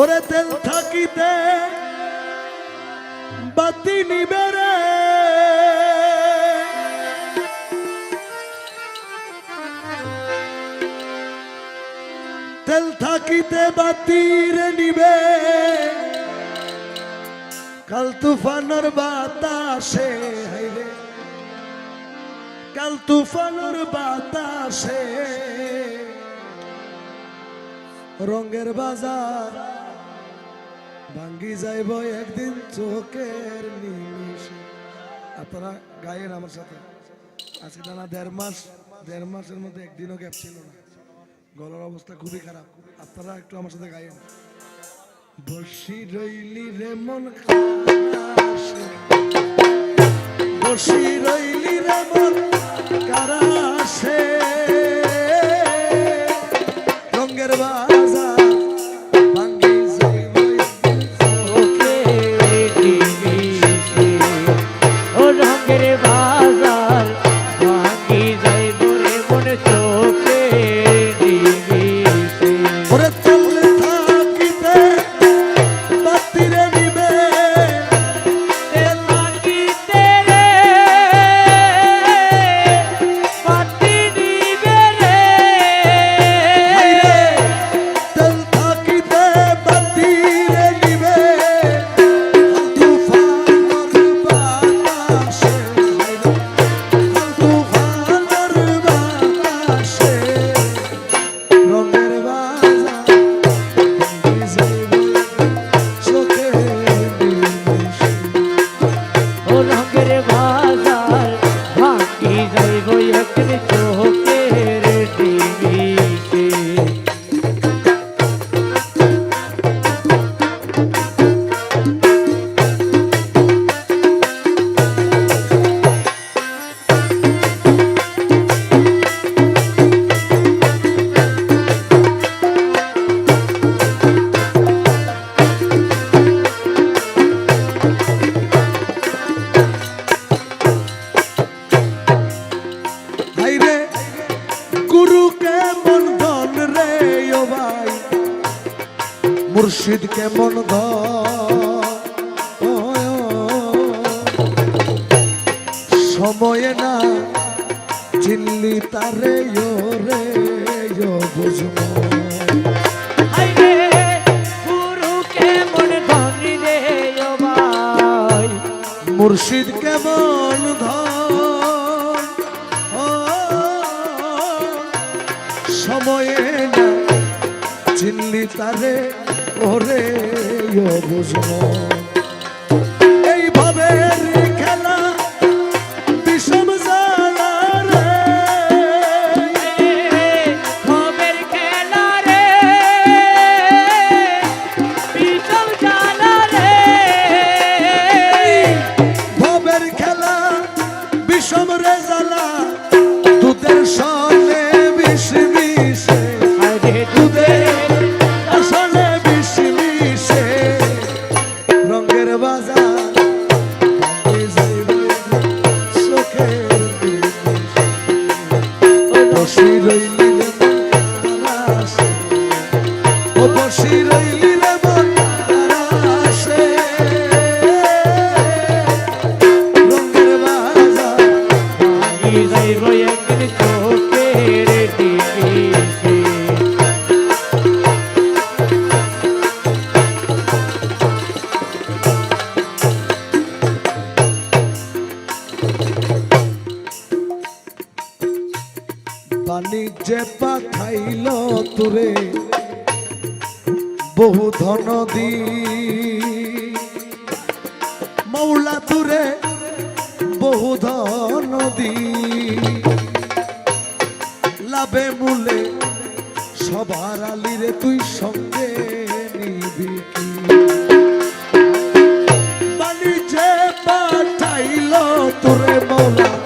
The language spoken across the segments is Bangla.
ওরে তেল থাকিতে, বাতি নিবে রে। তেল থাকিতে বাতির নিবে। কাল তুফানোর বাতাসে হাইরে কাল তুফানোর বাতাসে, রঙের বাজার ভাঙ্গি যাইব একদিন চোখের নিমিষে। আপনারা গায়েন আমার সাথে। আজকে টানা দেড় মাস, দেড় মাসের মধ্যে একদিনও গ্যাপ ছিল না। গলার অবস্থা খুবই খারাপ। আপনারা একটু আমার সাথে গায়েন। বসি রইলি রে মন বসি রইলি রে মন মুর্শিদ কেমন সময়ে না চিনলি তারে রে বুঝব। মুর্শিদ কেমন ধন সময়ে না চিনলি তারে ওরে ও পাঠাইল তুরে। বহু ধন দি। মৌলা তুরে বহু ধন দি। লাভে মূলে সবার আলিরে তুই সঙ্গে নিবি বাণিজ্যে পাঠাইল তোরে মৌলা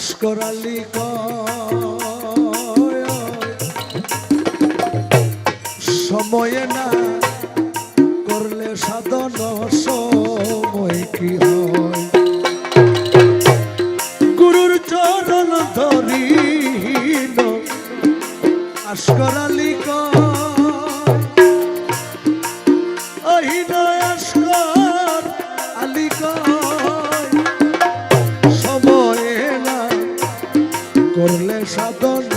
লস্কর আলী সময়ে না করলে সাধন সময় কি হয়? গুরুর চরণ ধরি আসকর আলী কয় সদন